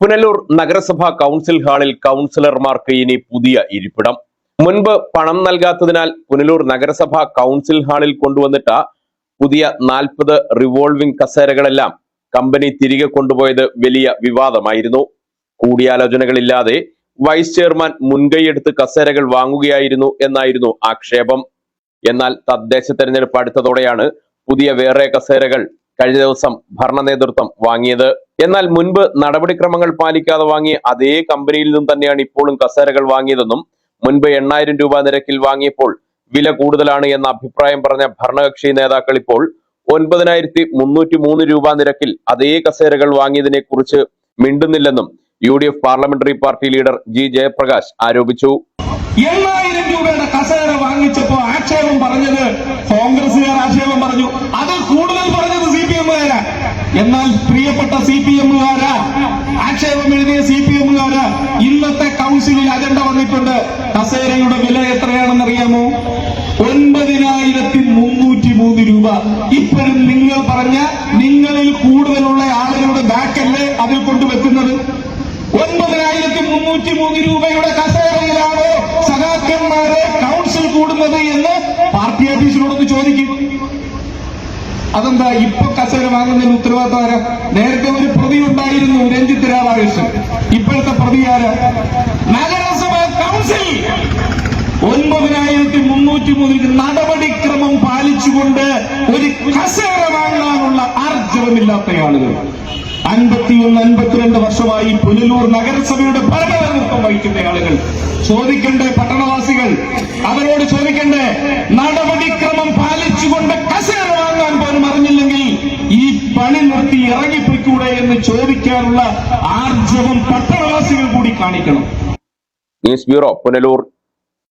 പുനലൂർ നഗരസഭാ കൗൺസിൽ ഹാളിൽ കൗൺസിലർമാർക്ക് ഇനി പുതിയ ഇരിപ്പിടം. മുൻപ് പണം നൽകാത്തതിനാൽ പുനലൂർ നഗരസഭാ കൗൺസിൽ ഹാളിൽ കൊണ്ടുവന്നിട്ട പുതിയ നാൽപ്പത് റിവോൾവിംഗ് കസേരകളെല്ലാം കമ്പനി തിരികെ കൊണ്ടുപോയത് വലിയ വിവാദമായിരുന്നു. കൂടിയാലോചനകളില്ലാതെ വൈസ് ചെയർമാൻ മുൻകൈയെടുത്ത് കസേരകൾ വാങ്ങുകയായിരുന്നു എന്നായിരുന്നു ആക്ഷേപം. എന്നാൽ തദ്ദേശ തെരഞ്ഞെടുപ്പ് അടുത്തതോടെയാണ് പുതിയ വേറെ കസേരകൾ കഴിഞ്ഞ ദിവസം ഭരണ നേതൃത്വം വാങ്ങിയത്. എന്നാൽ മുൻപ് നടപടിക്രമങ്ങൾ പാലിക്കാതെ വാങ്ങിയ അതേ കമ്പനിയിൽ നിന്നും തന്നെയാണ് ഇപ്പോഴും കസേരകൾ വാങ്ങിയതെന്നും മുൻപ് എണ്ണായിരം രൂപ നിരക്കിൽ വാങ്ങിയപ്പോൾ വില കൂടുതലാണ് എന്ന അഭിപ്രായം പറഞ്ഞ ഭരണകക്ഷി നേതാക്കൾ ഇപ്പോൾ ഒൻപതിനായിരത്തി മുന്നൂറ്റി മൂന്ന് രൂപ നിരക്കിൽ അതേ കസേരകൾ വാങ്ങിയതിനെ കുറിച്ച് മിണ്ടുന്നില്ലെന്നും U D F parliamentary party leader G Jayaprakash ആരോപിച്ചു. എണ്ണായിരം രൂപയുടെ കസേര വാങ്ങിച്ചപ്പോ ആക്ഷേപം പറഞ്ഞത് കോൺഗ്രസുകാർ ആക്ഷേപം പറഞ്ഞു അത് കൂടുതൽ പറഞ്ഞത് സി പി എമ്മുകാരാ എന്നാൽ പ്രിയപ്പെട്ട സി പി എമ്മുകാര് ആക്ഷേപം എഴുതിയ സി പി എമ്മുകാര് ഇന്നത്തെ കൗൺസിലിൽ അജണ്ട വന്നിട്ടുണ്ട്. കസേരയുടെ വില എത്രയാണെന്ന് അറിയാമോ ഒൻപതിനായിരത്തി മുന്നൂറ്റി മൂന്ന് രൂപ. ഇപ്പോഴും നിങ്ങൾ പറഞ്ഞ നിങ്ങളിൽ കൂടുതലുള്ള ആളുകളുടെ ബാക്കല്ലേ അതിൽ കൊണ്ടുവെക്കുന്നത്? ഒൻപതിനായിരത്തി മുന്നൂറ്റി മൂന്ന് രൂപയുടെ കസേരയിലാണോ സഖാക്കന്മാരെ കൗൺസിൽ കൂടുന്നത് എന്ന് പാർട്ടി ഓഫീസിനോടൊന്ന് ചോദിക്കും. അതെന്താ ഇപ്പൊ കസേര വാങ്ങുന്നതിന് ഉത്തരവാദിത്തം ആരാ? നേരത്തെ ഒരു പ്രതി ഉണ്ടായിരുന്നു രഞ്ജിത്ത് രാധാകൃഷ്ണൻ ഇപ്പോഴത്തെ പ്രതി ആര്? നഗരസഭ കൗൺസിൽ. ഒൻപതിനായിരത്തി മുന്നൂറ്റി മൂന്നിൽ നടപടിക്രമം പാലിച്ചുകൊണ്ട് ഒരു കസേര വാങ്ങാനുള്ള ആർജവമില്ലാത്ത ആളുകൾ അൻപത്തിയൊന്ന് അൻപത്തിരണ്ട് വർഷമായി പുനലൂർ നഗരസഭയുടെ ഭരണനേതൃത്വം വഹിക്കുന്ന ആളുകൾ. ചോദിക്കണ്ടേ പട്ടണവാസികൾ? അവരോട് ചോദിക്കണ്ടേ? നടപടിക്രമം പണി നിർത്തി ഇറങ്ങിപ്പോയിക്കൂടെ എന്ന് ചോദിക്കാനുള്ള ആർജവം പട്ടണവാസികൾ കൂടി കാണിക്കണം. News bureau Punalur